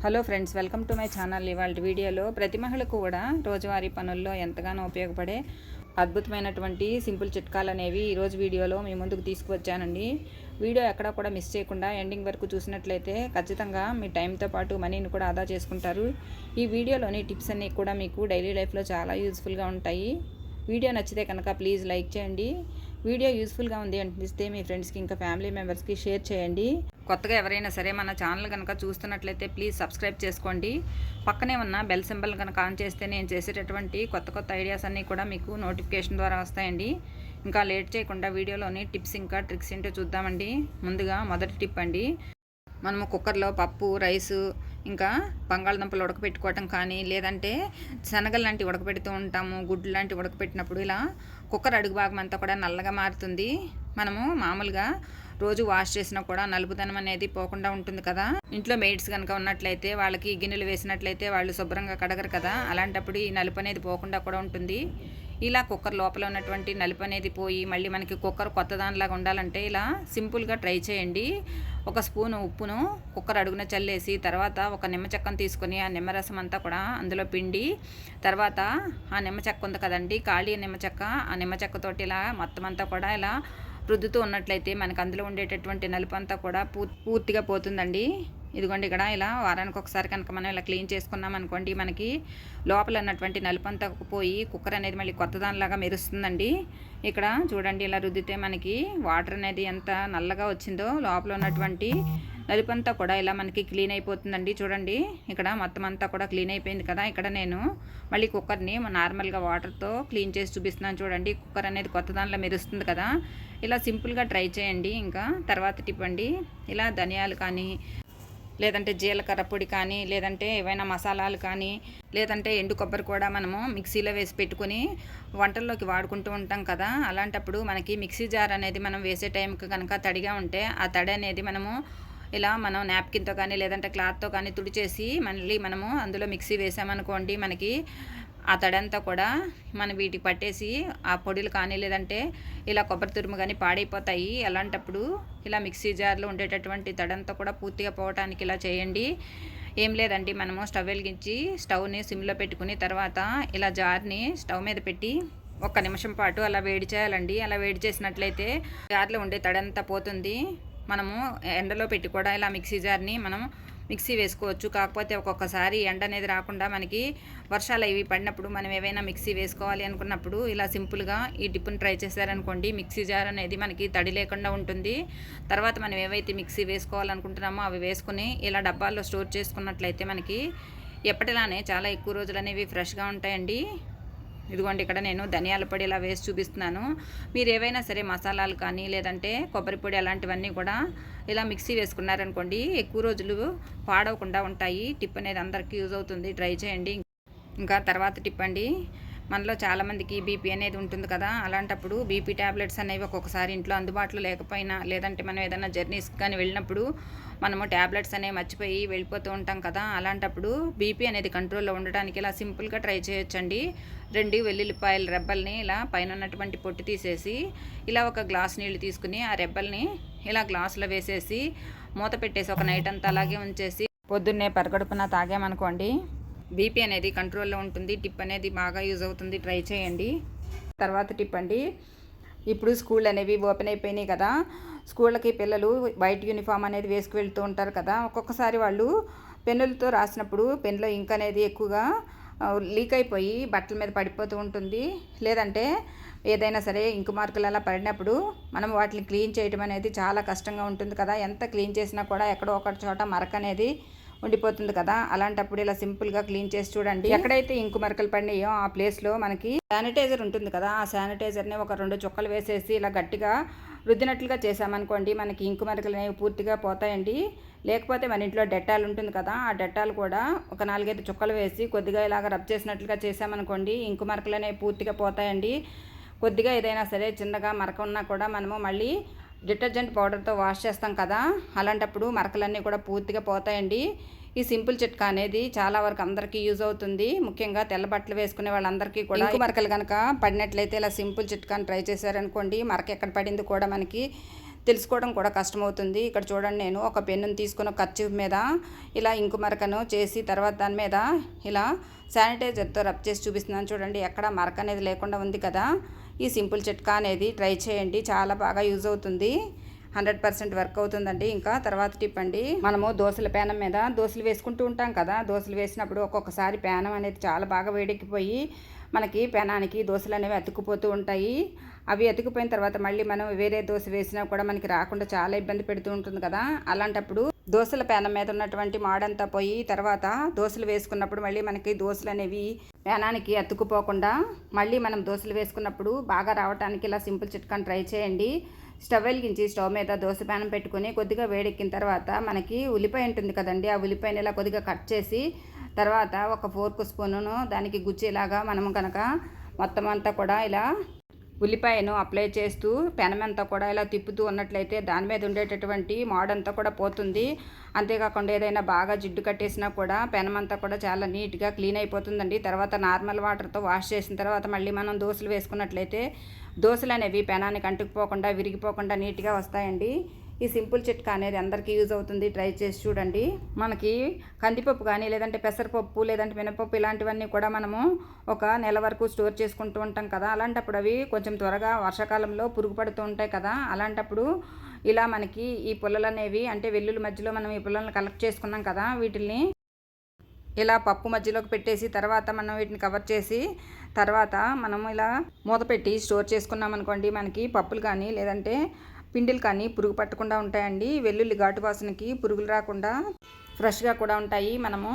Hello friends welcome to my channel ఇవాళ వీడియోలో ప్రతి మహిళకు కూడా రోజువారీ పనుల్లో ఎంతగానో ఉపయోగపడే అద్భుతమైనటువంటి సింపుల్ చిట్కాలు అనేవి ఈరోజు వీడియోలో మీ ముందుకు తీసుకువచ్చానండి. వీడియో ఎక్కడా కూడా మిస్ చేయకుండా ఎండింగ్ వరకు చూసినట్లయితే ఖచ్చితంగా మీ టైంతో పాటు మనీని కూడా ఆదా చేసుకుంటారు. ఈ వీడియోలోని టిప్స్ అన్నీ కూడా మీకు డైలీ లైఫ్లో చాలా యూజ్ఫుల్గా ఉంటాయి. వీడియో నచ్చితే కనుక ప్లీజ్ లైక్ చేయండి. వీడియో యూస్ఫుల్గా ఉంది అనిపిస్తే మీ ఫ్రెండ్స్కి ఇంకా ఫ్యామిలీ మెంబర్స్కి షేర్ చేయండి. కొత్తగా ఎవరైనా సరే మన ఛానల్ కనుక చూస్తున్నట్లయితే ప్లీజ్ సబ్స్క్రైబ్ చేసుకోండి. పక్కనే ఉన్న బెల్ సింబల్ కనుక ఆన్ చేస్తే నేను చేసేటటువంటి కొత్త కొత్త ఐడియాస్ అన్నీ కూడా మీకు నోటిఫికేషన్ ద్వారా వస్తాయండి. ఇంకా లేట్ చేయకుండా వీడియోలోని టిప్స్ ఇంకా ట్రిక్స్ ఏంటో చూద్దామండి. ముందుగా మొదటి టిప్ అండి. మనము కుక్కర్లో పప్పు రైసు ఇంకా బంగాళదుంపలు ఉడకపెట్టుకోవటం కానీ లేదంటే శనగలు లాంటివి ఉడకపెడుతూ ఉంటాము గుడ్లు లాంటివి ఉడకపెట్టినప్పుడు ఇలా కుక్కర్ అడుగు భాగం అంతా కూడా నల్లగా మారుతుంది. మనము మామూలుగా రోజు వాష్ చేసినా కూడా నలుపుదనం అనేది పోకుండా ఉంటుంది కదా. ఇంట్లో మెయిడ్స్ కనుక ఉన్నట్లయితే వాళ్ళకి గిన్నెలు వేసినట్లయితే వాళ్ళు శుభ్రంగా కడగరు కదా. అలాంటప్పుడు ఈ నలుపు అనేది పోకుండా కూడా ఉంటుంది. ఇలా కుక్కర్ లోపల ఉన్నటువంటి నలుపు అనేది పోయి మళ్ళీ మనకి కుక్కర్ కొత్త దానిలాగా ఉండాలంటే ఇలా సింపుల్గా ట్రై చేయండి. ఒక స్పూను ఉప్పును కుక్కర్ అడుగున చల్లేసి తర్వాత ఒక నిమ్మ చెక్కను తీసుకొని ఆ నిమ్మరసం అంతా కూడా అందులో పిండి తర్వాత ఆ నిమ్మ చెక్క ఉంది కదండి ఖాళీ నిమ్మ చెక్క. ఆ నిమ్మ చెక్కతోటి ఇలా మొత్తం అంతా కూడా ఇలా రుద్దుతూ ఉన్నట్లయితే మనకు అందులో ఉండేటటువంటి నలుపు అంతా కూడా పూర్తిగా పోతుందండి. ఇదిగోండి ఇక్కడ ఇలా వారానికి ఒకసారి కనుక మనం ఇలా క్లీన్ చేసుకున్నాం అనుకోండి మనకి లోపల ఉన్నటువంటి నలుపంతా పోయి కుక్కర్ అనేది మళ్ళీ కొత్త దానిలాగా మెరుస్తుందండి. ఇక్కడ చూడండి ఇలా రుద్దితే మనకి వాటర్ అనేది ఎంత నల్లగా వచ్చిందో లోపల ఉన్నటువంటి నలుపంతా కూడా ఇలా మనకి క్లీన్ అయిపోతుందండి. చూడండి ఇక్కడ మొత్తం అంతా కూడా క్లీన్ అయిపోయింది కదా. ఇక్కడ నేను మళ్ళీ కుక్కర్ని నార్మల్గా వాటర్తో క్లీన్ చేసి చూపిస్తున్నాను చూడండి. కుక్కర్ అనేది కొత్త దానిలో మెరుస్తుంది కదా. ఇలా సింపుల్గా ట్రై చేయండి. ఇంకా తర్వాత టిప్పండి ఇలా ధనియాలు కానీ లేదంటే జీలకర్ర పొడి కానీ లేదంటే ఏవైనా మసాలాలు కానీ లేదంటే ఎండు కొబ్బరి కూడా మనము మిక్సీలో వేసి పెట్టుకుని వంటల్లోకి వాడుకుంటూ ఉంటాం కదా. అలాంటప్పుడు మనకి మిక్సీ జార్ అనేది మనం వేసే టైంకి కనుక తడిగా ఉంటే ఆ తడి అనేది మనము ఇలా మనం నాప్కిన్తో కానీ లేదంటే క్లాత్తో కానీ తుడిచేసి మళ్ళీ మనము అందులో మిక్సీ వేసామనుకోండి మనకి ఆ తడంతా కూడా మనం వీటికి పట్టేసి ఆ పొడిలు కానీ లేదంటే ఇలా కొబ్బరి తురుము కానీ పాడైపోతాయి. అలాంటప్పుడు ఇలా మిక్సీ జార్లో ఉండేటటువంటి తడంతా కూడా పూర్తిగా పోవటానికి ఇలా చేయండి. ఏం లేదండి మనము స్టవ్ వెలిగించి స్టవ్ని సిమ్లో పెట్టుకుని తర్వాత ఇలా జార్ని స్టవ్ మీద పెట్టి ఒక్క నిమిషం పాటు అలా వేడి చేయాలండి. అలా వేడి చేసినట్లయితే జార్లో ఉండే తడంతా పోతుంది. మనము ఎండలో పెట్టి కూడా ఇలా మిక్సీ జార్ని మనం మిక్సీ వేసుకోవచ్చు. కాకపోతే ఒక్కొక్కసారి ఎండ అనేది రాకుండా మనకి వర్షాలు అవి పడినప్పుడు మనం ఏవైనా మిక్సీ వేసుకోవాలి అనుకున్నప్పుడు ఇలా సింపుల్గా ఈ టిప్పుని ట్రై చేశారనుకోండి మిక్సీ జార్ అనేది మనకి తడి లేకుండా ఉంటుంది. తర్వాత మనం ఏవైతే మిక్సీ వేసుకోవాలనుకుంటున్నామో అవి వేసుకుని ఇలా డబ్బాల్లో స్టోర్ చేసుకున్నట్లయితే మనకి ఎప్పటిలానే చాలా ఎక్కువ రోజులు అనేవి ఫ్రెష్గా ఉంటాయండి. ఇదిగోండి ఇక్కడ నేను ధనియాల పొడి ఇలా వేసి చూపిస్తున్నాను. మీరు ఏవైనా సరే మసాలాలు కానీ లేదంటే కొబ్బరి పొడి అలాంటివన్నీ కూడా ఇలా మిక్సీ వేసుకున్నారనుకోండి ఎక్కువ రోజులు పాడవకుండా ఉంటాయి. టిప్ అనేది అందరికీ యూజ్ అవుతుంది. ట్రై చేయండి. ఇంకా తర్వాత టిప్ అండి మనలో చాలామందికి బీపీ అనేది ఉంటుంది కదా అలాంటప్పుడు బీపీ ట్యాబ్లెట్స్ అనేవి ఒక్కొక్కసారి ఇంట్లో అందుబాటులో లేకపోయినా లేదంటే మనం ఏదైనా జర్నీస్ కానీ వెళ్ళినప్పుడు మనము ట్యాబ్లెట్స్ అనేవి మర్చిపోయి వెళ్ళిపోతూ ఉంటాం కదా అలాంటప్పుడు బీపీ అనేది కంట్రోల్లో ఉండడానికి ఇలా సింపుల్గా ట్రై చేయొచ్చండి. రెండు వెల్లుల్లిపాయల రెబ్బల్ని ఇలా పైన ఉన్నటువంటి పొట్టు తీసేసి ఇలా ఒక గ్లాస్ నీళ్ళు తీసుకుని ఆ రెబ్బల్ని ఇలా గ్లాసులో వేసేసి మూత పెట్టేసి ఒక నైట్ అంతా అలాగే ఉంచేసి పొద్దున్నే పరగడుపున తాగామనుకోండి బీపీ అనేది కంట్రోల్లో ఉంటుంది. టిప్ అనేది బాగా యూజ్ అవుతుంది. ట్రై చేయండి. తర్వాత టిప్ అండి. ఇప్పుడు స్కూల్ అనేవి ఓపెన్ అయిపోయినాయి కదా. స్కూళ్ళకి పిల్లలు వైట్ యూనిఫామ్ అనేది వేసుకు వెళ్తూ ఉంటారు కదా. ఒక్కొక్కసారి వాళ్ళు పెన్నులతో రాసినప్పుడు పెన్లో ఇంక్ అనేది ఎక్కువగా లీక్ అయిపోయి బట్టల మీద పడిపోతూ ఉంటుంది. లేదంటే ఏదైనా సరే ఇంకు మార్కులు అలా పడినప్పుడు మనం వాటిని క్లీన్ చేయడం అనేది చాలా కష్టంగా ఉంటుంది కదా. ఎంత క్లీన్ చేసినా కూడా ఎక్కడో ఒక చోట మరక అనేది ఉండిపోతుంది కదా? అలాంటప్పుడు ఇలా సింపుల్గా క్లీన్ చేసి చూడండి. ఎక్కడైతే ఇంకు మరకలు పడినాయో ఆ ప్లేస్లో మనకి శానిటైజర్ ఉంటుంది కదా? ఆ శానిటైజర్ని ఒక రెండు చుక్కలు వేసేసి ఇలా గట్టిగా రుద్దినట్లుగా చేసామనుకోండి మనకి ఇంకు మరకలు అనేవి పూర్తిగా పోతాయండి. లేకపోతే మన ఇంట్లో డెట్టాల్ ఉంటుంది కదా? ఆ డెట్టాల్ కూడా ఒక నాలుగైదు చుక్కలు వేసి కొద్దిగా ఇలాగ రబ్ చేసినట్లుగా చేసామనుకోండి ఇంకు మరకలు అనేవి పూర్తిగా పోతాయండి. కొద్దిగా ఏదైనా సరే చిన్నగా మరక ఉన్నా కూడా మనము మళ్ళీ డిటర్జెంట్ పౌడర్తో వాష్ చేస్తాం కదా. అలాంటప్పుడు మరకలన్నీ కూడా పూర్తిగా పోతాయండి. ఈ సింపుల్ చిట్కా అనేది చాలా వరకు అందరికీ యూజ్ అవుతుంది. ముఖ్యంగా తెల్ల బట్టలు వేసుకునే వాళ్ళందరికీ కూడా ఇంకు మరకలు కనుక పడినట్లయితే ఇలా సింపుల్ చిట్కాని ట్రై చేశారనుకోండి మరక ఎక్కడ పడింది కూడా మనకి తెలుసుకోవడం కూడా కష్టమవుతుంది. ఇక్కడ చూడండి నేను ఒక పెన్నును తీసుకుని ఖర్చు మీద ఇలా ఇంకు మరకను చేసి తర్వాత దాని మీద ఇలా శానిటైజర్తో రబ్ చేసి చూపిస్తున్నాను. చూడండి ఎక్కడ మరక అనేది లేకుండా ఉంది కదా. ఈ సింపుల్ చిట్కా అనేది ట్రై చేయండి. చాలా బాగా యూజ్ అవుతుంది. హండ్రెడ్ పర్సెంట్ వర్క్ అవుతుందండి. ఇంకా తర్వాత టిప్ అండి. మనము దోశల పేనం మీద దోశలు వేసుకుంటూ ఉంటాం కదా. దోశలు వేసినప్పుడు ఒక్కొక్కసారి పేనం అనేది చాలా బాగా వేడెక్కిపోయి మనకి పెనానికి దోశలు అనేవి అతుక్కుపోతూ ఉంటాయి. అవి అతుకుపోయిన తర్వాత మళ్ళీ మనం వేరే దోశ వేసినా కూడా మనకి రాకుండా చాలా ఇబ్బంది పెడుతూ ఉంటుంది కదా. అలాంటప్పుడు దోశల పేనం మీద ఉన్నటువంటి మాడంతా పోయి తర్వాత దోశలు వేసుకున్నప్పుడు మళ్ళీ మనకి దోశలు అనేవి పేనానికి అతుక్కుపోకుండా మళ్ళీ మనం దోశలు వేసుకున్నప్పుడు బాగా రావడానికి ఇలా సింపుల్ చిట్కాని ట్రై చేయండి. స్టవ్ వెలిగించి స్టవ్ మీద దోశ పేనం పెట్టుకొని కొద్దిగా వేడెక్కిన తర్వాత మనకి ఉల్లిపాయ ఉంటుంది కదండి ఆ ఉల్లిపాయని ఇలా కొద్దిగా కట్ చేసి తర్వాత ఒక ఫోర్క్ స్పూనును దానికి గుచ్చేలాగా మనం కనుక మొత్తం అంతా కూడా ఇలా ఉల్లిపాయను అప్లై చేస్తూ పెనమంతా కూడా ఇలా తిప్పుతూ ఉన్నట్లయితే దాని మీద ఉండేటటువంటి మోడంతా కూడా పోతుంది. అంతేకాకుండా ఏదైనా బాగా జిడ్డు కట్టేసినా కూడా పెనమంతా కూడా చాలా నీట్గా క్లీన్ అయిపోతుందండి. తర్వాత నార్మల్ వాటర్తో వాష్ చేసిన తర్వాత మళ్ళీ మనం దోశలు వేసుకున్నట్లయితే దోశలు అనేవి పెనానికి అంటుకుపోకుండా విరిగిపోకుండా నీట్గా వస్తాయండి. ఈ సింపుల్ చిట్కా అనేది అందరికీ యూజ్ అవుతుంది. ట్రై చేసి చూడండి. మనకి కందిపప్పు కానీ లేదంటే పెసరపప్పు లేదంటే మినపప్పు ఇలాంటివన్నీ కూడా మనము ఒక నెల వరకు స్టోర్ చేసుకుంటూ ఉంటాం కదా. అలాంటప్పుడు అవి కొంచెం త్వరగా వర్షాకాలంలో పురుగు పడుతూ ఉంటాయి కదా. అలాంటప్పుడు ఇలా మనకి ఈ పుల్లలు అనేవి అంటే వెల్లుల్లి మధ్యలో మనం ఈ పుల్లలను కలెక్ట్ చేసుకున్నాం కదా వీటిల్ని ఇలా పప్పు మధ్యలోకి పెట్టేసి తర్వాత మనం వీటిని కవర్ చేసి తర్వాత మనం ఇలా మూత పెట్టి స్టోర్ చేసుకున్నాం అనుకోండి మనకి పప్పులు కానీ లేదంటే పిండిలు కానీ పురుగు పట్టకుండా ఉంటాయండి. వెల్లుల్లి ఘాటు వాసనకి పురుగులు రాకుండా ఫ్రెష్గా కూడా ఉంటాయి మనము.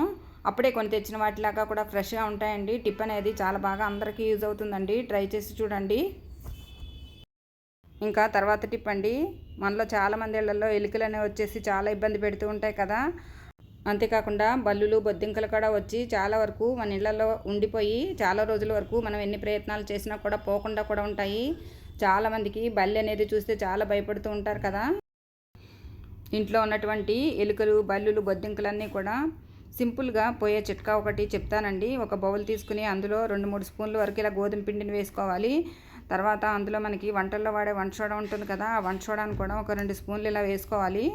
అప్పుడే కొని తెచ్చిన వాటిలాగా కూడా ఫ్రెష్గా ఉంటాయండి. టిప్ అనేది చాలా బాగా అందరికీ యూజ్ అవుతుందండి. ట్రై చేసి చూడండి. ఇంకా తర్వాత టిప్ అండి. మనలో చాలామంది ఇళ్ళలో ఎలుకలు అనేవి వచ్చేసి చాలా ఇబ్బంది పెడుతూ ఉంటాయి కదా. అంతేకాకుండా బల్లులు బొద్దింకలు కూడా వచ్చి చాలా వరకు మన ఇళ్ళలో ఉండిపోయి చాలా రోజుల వరకు మనం ఎన్ని ప్రయత్నాలు చేసినా కూడా పోకుండా కూడా ఉంటాయి. చాలామందికి బల్లి అనేది చూస్తే చాలా భయపడుతూ ఉంటారు కదా. ఇంట్లో ఉన్నటువంటి ఎలుకలు బల్లులు బొద్దింకలన్నీ కూడా సింపుల్గా పోయే చిట్కా ఒకటి చెప్తానండి. ఒక బౌల్ తీసుకుని అందులో రెండు మూడు స్పూన్ల వరకు ఇలా గోధుమ పిండిని వేసుకోవాలి. తర్వాత అందులో మనకి వంటల్లో వాడే వంట సోడా ఉంటుంది కదా ఆ వంట సోడాను కూడా ఒక రెండు స్పూన్లు ఇలా వేసుకోవాలి.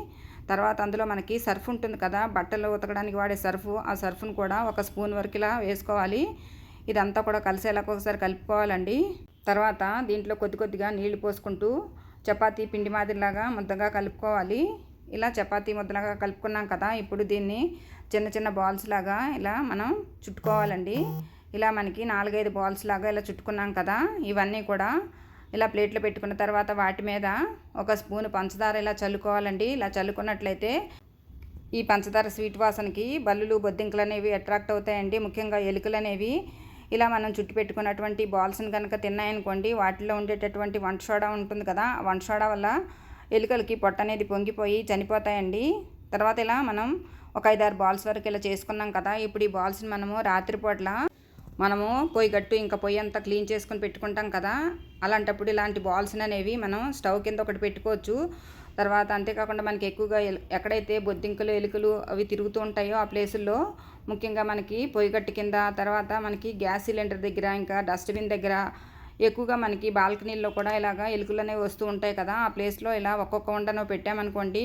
తర్వాత అందులో మనకి సర్ఫ్ ఉంటుంది కదా బట్టలు ఉతకడానికి వాడే సర్ఫ్ ఆ సర్ఫ్ను కూడా ఒక స్పూన్ వరకు ఇలా వేసుకోవాలి. ఇదంతా కూడా కలిసేలా ఒకసారి కలుపుకోవాలండి. తర్వాత దీంట్లో కొద్ది కొద్దిగా నీళ్ళు పోసుకుంటూ చపాతీ పిండి మాదిరిలాగా ముద్దగా కలుపుకోవాలి. ఇలా చపాతీ ముద్దలాగా కలుపుకున్నాం కదా ఇప్పుడు దీన్ని చిన్న చిన్న బాల్స్ లాగా ఇలా మనం చుట్టుకోవాలండి. ఇలా మనకి నాలుగైదు బాల్స్ లాగా ఇలా చుట్టుకున్నాం కదా ఇవన్నీ కూడా ఇలా ప్లేట్లో పెట్టుకున్న తర్వాత వాటి మీద ఒక స్పూన్ పంచదార ఇలా చల్లుకోవాలండి. ఇలా చల్లుకున్నట్లయితే ఈ పంచదార స్వీట్ వాసనకి బల్లులు బొద్దింకలు అనేవి అట్రాక్ట్ అవుతాయండి. ముఖ్యంగా ఎలుకలు అనేవి ఇలా మనం చుట్టు పెట్టుకున్నటువంటి బాల్స్ని కనుక తిన్నాయనుకోండి వాటిలో ఉండేటటువంటి వంట సోడా ఉంటుంది కదా వంట సోడా వల్ల ఎలుకలకి పొట్ట అనేది పొంగిపోయి చనిపోతాయండి. తర్వాత ఇలా మనం ఒక ఐదారు బాల్స్ వరకు ఇలా చేసుకున్నాం కదా ఇప్పుడు ఈ బాల్స్ని మనము రాత్రిపూట్ల మనము పొయ్యి గట్టు ఇంకా పొయ్యి అంతా క్లీన్ చేసుకొని పెట్టుకుంటాం కదా అలాంటప్పుడు ఇలాంటి బాల్స్ అనేవి మనం స్టవ్ కింద ఒకటి పెట్టుకోవచ్చు. తర్వాత అంతేకాకుండా మనకి ఎక్కువగా ఎక్కడైతే బొద్దింకలు ఎలుకలు అవి తిరుగుతూ ఉంటాయో ఆ ప్లేసుల్లో ముఖ్యంగా మనకి పొయ్యి కట్టు కింద తర్వాత మనకి గ్యాస్ సిలిండర్ దగ్గర ఇంకా డస్ట్బిన్ దగ్గర ఎక్కువగా మనకి బాల్కనీల్లో కూడా ఇలాగా ఎలుకలు అనేవి వస్తూ ఉంటాయి కదా ఆ ప్లేస్లో ఇలా ఒక్కొక్క ఉండను పెట్టామనుకోండి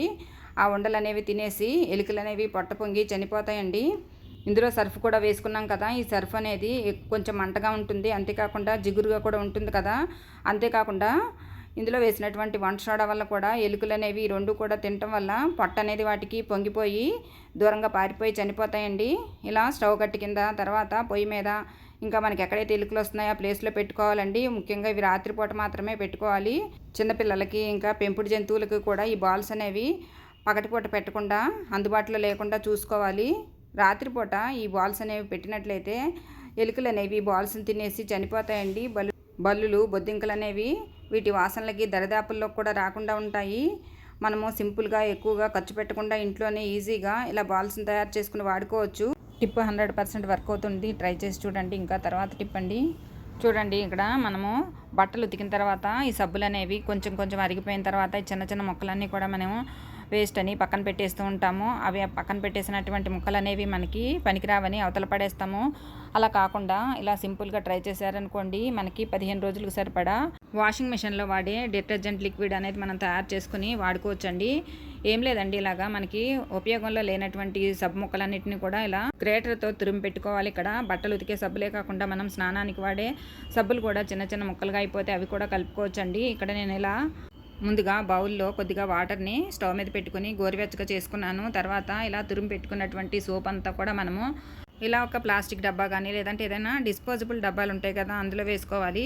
ఆ ఉండలు అనేవి తినేసి ఎలుకలు అనేవి పొట్ట పొంగి చనిపోతాయండి. ఇందులో సర్ఫ్ కూడా వేసుకున్నాం కదా ఈ సర్ఫ్ అనేది కొంచెం మంటగా ఉంటుంది అంతేకాకుండా జిగురుగా కూడా ఉంటుంది కదా అంతేకాకుండా ఇందులో వేసినటువంటి వంట సోడా వల్ల కూడా ఎలుకలు అనేవి రెండు కూడా తినటం వల్ల పొట్ట అనేది వాటికి పొంగిపోయి దూరంగా పారిపోయి చనిపోతాయండి. ఇలా స్టవ్ కట్టి కింద తర్వాత పొయ్యి మీద ఇంకా మనకి ఎక్కడైతే ఎలుకలు వస్తున్నాయో ఆ ప్లేస్లో పెట్టుకోవాలండి. ముఖ్యంగా ఇవి రాత్రిపూట మాత్రమే పెట్టుకోవాలి. చిన్నపిల్లలకి ఇంకా పెంపుడు జంతువులకి కూడా ఈ బాల్స్ అనేవి పగటిపూట పెట్టకుండా అందుబాటులో లేకుండా చూసుకోవాలి. రాత్రిపూట ఈ బాల్స్ అనేవి పెట్టినట్లయితే ఎలుకలు అనేవి బాల్స్ని తినేసి చనిపోతాయండి. బల్లు బల్లులు బొద్దింకలు అనేవి వీటి వాసనలకి దరిదాపుల్లో కూడా రాకుండా ఉంటాయి. మనము సింపుల్గా ఎక్కువగా ఖర్చు పెట్టకుండా ఇంట్లోనే ఈజీగా ఇలా బాల్స్ని తయారు చేసుకుని వాడుకోవచ్చు. టిప్ హండ్రెడ్ పర్సెంట్ వర్క్ అవుతుంది. ట్రై చేసి చూడండి. ఇంకా తర్వాత టిప్ అండి. చూడండి ఇక్కడ మనము బట్టలు ఉతికిన తర్వాత ఈ సబ్బులు అనేవి కొంచెం కొంచెం అరిగిపోయిన తర్వాత చిన్న చిన్న మొక్కలన్నీ కూడా మనము వేస్ట్ అని పక్కన పెట్టేస్తూ ఉంటాము. అవి పక్కన పెట్టేసినటువంటి ముక్కలు అనేవి మనకి పనికిరావని అవతల పడేస్తాము. అలా కాకుండా ఇలా సింపుల్గా ట్రై చేశారనుకోండి మనకి పదిహేను రోజులకు సరిపడా వాషింగ్ మిషన్లో వాడే డిటర్జెంట్ లిక్విడ్ అనేది మనం తయారు చేసుకుని వాడుకోవచ్చండి. ఏం లేదండి ఇలాగా మనకి ఉపయోగంలో లేనటువంటి సబ్బు ముక్కలన్నింటినీ కూడా ఇలా గ్రేటర్తో తురిమి పెట్టుకోవాలి ఇక్కడ. బట్టలు ఉతికే సబ్బులే కాకుండా మనం స్నానానికి వాడే సబ్బులు కూడా చిన్న చిన్న ముక్కలుగా అయిపోతే అవి కూడా కలుపుకోవచ్చండి. ఇక్కడ నేను ఇలా ముందుగా బౌల్లో కొద్దిగా వాటర్ని స్టవ్ మీద పెట్టుకుని గోరువెచ్చగా చేసుకున్నాను. తర్వాత ఇలా తురిమి పెట్టుకున్నటువంటి సోప్ అంతా కూడా మనము ఇలా ఒక ప్లాస్టిక్ డబ్బా కానీ లేదంటే ఏదైనా డిస్పోజబుల్ డబ్బాలు ఉంటాయి కదా అందులో వేసుకోవాలి.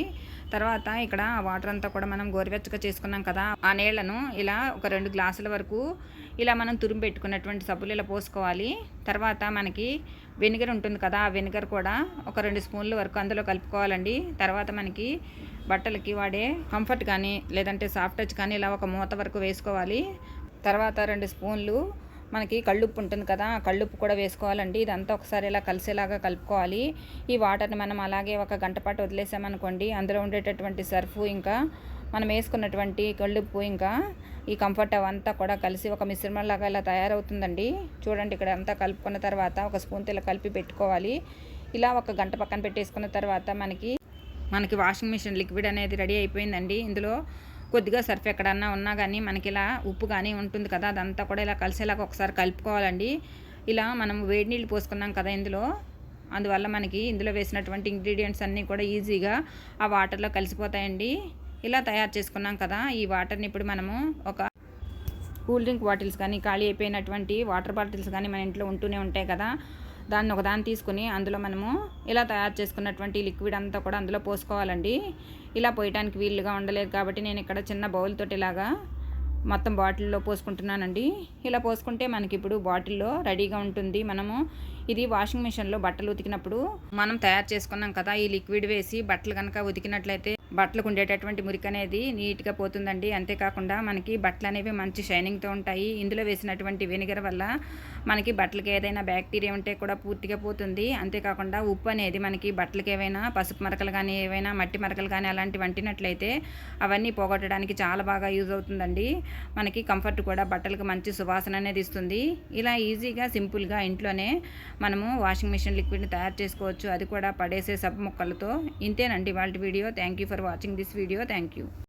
తర్వాత ఇక్కడ వాటర్ అంతా కూడా మనం గోరువెచ్చగా చేసుకున్నాం కదా ఆ నీళ్ళను ఇలా ఒక రెండు గ్లాసుల వరకు ఇలా మనం తురిమి పెట్టుకున్నటువంటి సబ్బులు ఇలా పోసుకోవాలి. తర్వాత మనకి వెనిగర్ ఉంటుంది కదా ఆ వెనిగర్ కూడా ఒక రెండు స్పూన్ల వరకు అందులో కలుపుకోవాలండి. తర్వాత మనకి బట్టలకి వాడే కంఫర్ట్ కానీ లేదంటే సాఫ్ట్ టచ్ కానీ ఇలా ఒక మూత వరకు వేసుకోవాలి. తర్వాత రెండు స్పూన్లు మనకి కళ్ళుప్పు ఉంటుంది కదా ఆ కళ్ళుప్పు కూడా వేసుకోవాలండి. ఇదంతా ఒకసారి ఇలా కలిసేలాగా కలుపుకోవాలి. ఈ వాటర్ని మనం అలాగే ఒక గంట పాటు వదిలేసామనుకోండి అందులో ఉండేటటువంటి సర్ఫ్ ఇంకా మనం వేసుకున్నటువంటి కళ్ళుప్పు ఇంకా ఈ కంఫర్ట్ అవంతా కూడా కలిసి ఒక మిశ్రమంలాగా ఇలా తయారవుతుందండి. చూడండి ఇక్కడ అంతా కలుపుకున్న తర్వాత ఒక స్పూన్తో ఇలా కలిపి పెట్టుకోవాలి. ఇలా ఒక గంట పక్కన పెట్టేసుకున్న తర్వాత మనకి మనకి వాషింగ్ మిషన్ లిక్విడ్ అనేది రెడీ అయిపోయిందండి. ఇందులో కొద్దిగా సర్ఫ్ ఎక్కడన్నా ఉన్నా కానీ మనకి ఇలా ఉప్పు కానీ ఉంటుంది కదా అదంతా కూడా ఇలా కలిసేలాగా ఒకసారి కలుపుకోవాలండి. ఇలా మనం వేడి నీళ్ళు పోసుకున్నాం కదా ఇందులో. అందువల్ల మనకి ఇందులో వేసినటువంటి ఇంగ్రీడియంట్స్ అన్నీ కూడా ఈజీగా ఆ వాటర్లో కలిసిపోతాయండి. ఇలా తయారు చేసుకున్నాం కదా ఈ వాటర్ని ఇప్పుడు మనము ఒక కూల్ డ్రింక్ బాటిల్స్ కానీ ఖాళీ అయిపోయినటువంటి వాటర్ బాటిల్స్ కానీ మన ఇంట్లో ఉంటూనే ఉంటాయి కదా. దాన్ని ఒకదాన్ని తీసుకుని అందులో మనము ఇలా తయారు చేసుకున్నటువంటి లిక్విడ్ అంతా కూడా అందులో పోసుకోవాలండి. ఇలా పోయటానికి వీలుగా ఉండలేదు కాబట్టి నేను ఇక్కడ చిన్న బౌల్ తోటి ఇలాగా మొత్తం బాటిల్లో పోసుకుంటున్నానండి. ఇలా పోసుకుంటే మనకి ఇప్పుడు బాటిల్లో రెడీగా ఉంటుంది. మనము ఇది వాషింగ్ మిషన్లో బట్టలు ఉతికినప్పుడు మనం తయారు చేసుకున్నాం కదా ఈ లిక్విడ్ వేసి బట్టలు కనుక ఉతికినట్లయితే బట్టలకు ఉండేటటువంటి మురికి అనేది నీట్గా పోతుందండి. అంతేకాకుండా మనకి బట్టలు అనేవి మంచి షైనింగ్తో ఉంటాయి. ఇందులో వేసినటువంటి వెనిగర్ వల్ల మనకి బట్టలకి ఏదైనా బ్యాక్టీరియా ఉంటే కూడా పూర్తిగా పోతుంది. అంతేకాకుండా ఉప్పు అనేది మనకి బట్టలకి ఏవైనా పసుపు మరకలు కానీ ఏవైనా మట్టి మరకలు కానీ అలాంటివి వంటినట్లయితే అవన్నీ పోగొట్టడానికి చాలా బాగా యూజ్ అవుతుందండి. మనకి కంఫర్ట్ కూడా బట్టలకు మంచి సువాసన అనేది ఇస్తుంది. ఇలా ఈజీగా సింపుల్గా ఇంట్లోనే మనము వాషింగ్ మిషన్ లిక్విడ్ని తయారు చేసుకోవచ్చు. అది కూడా పడేసే సబ్ ముక్కలతో. ఇంతేనండి వాళ్ళ video. Thank you for watching this video thank you